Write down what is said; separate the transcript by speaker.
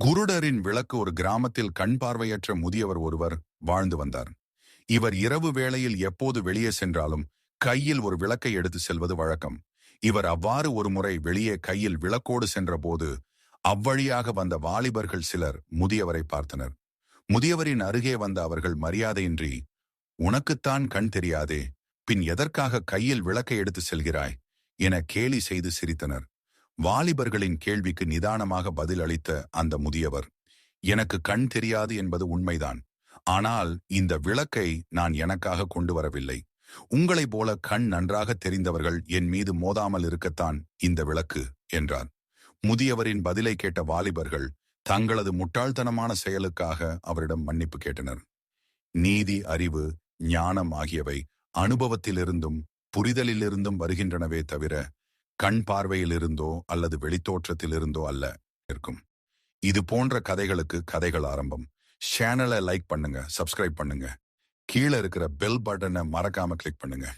Speaker 1: குருடரின் விளக்கு ஒரு கிராமத்தில் கண் பார்வையற்ற முதியவர் ஒருவர் வாழ்ந்து வந்தார். இவர் இரவு வேளையில் எப்போது வெளியே சென்றாலும் கையில் ஒரு விளக்கை எடுத்து செல்வது வழக்கம். இவர் அவ்வாறு ஒருமுறை வெளியே கையில் விளக்கோடு சென்றபோது அவ்வழியாக வந்த வாலிபர்கள் சிலர் முதியவரை பார்த்தனர். முதியவரின் அருகே வந்த அவர்கள் மரியாதையின்றி உனக்குத்தான் கண் தெரியாதே பின் எதற்காக கையில் விளக்கை எடுத்து செல்கிறாய்? என கேலி செய்து சிரித்தனர். வாலிபர்களின் கேள்விக்கு நிதானமாக பதில் அளித்த அந்த முதியவர் எனக்கு கண் தெரியாது என்பது உண்மைதான். ஆனால் இந்த விளக்கை நான் எனக்காக கொண்டு வரவில்லை. உங்களைப் போல கண் நன்றாக தெரிந்தவர்கள் என் மீது மோதாமல் இருக்கத்தான் இந்த விளக்கு என்றார். முதியவரின் பதிலை கேட்ட வாலிபர்கள் தங்களது முட்டாள்தனமான செயலுக்காக அவரிடம் மன்னிப்பு கேட்டனர். நீதி அறிவு ஞானம் ஆகியவை அனுபவத்திலிருந்தும் புரிதலிலிருந்தும் வருகின்றனவே தவிர கண் பார்வையிலிருந்தோ அல்லது வெளித்தோற்றத்திலிருந்தோ அல்ல இருக்கும். இது போன்ற கதைகளுக்கு கதைகள் ஆரம்பம். சேனலை லைக் பண்ணுங்க சப்ஸ்கிரைப் பண்ணுங்க. கீழே இருக்கிற பெல் பட்டனை மறக்காம கிளிக் பண்ணுங்க.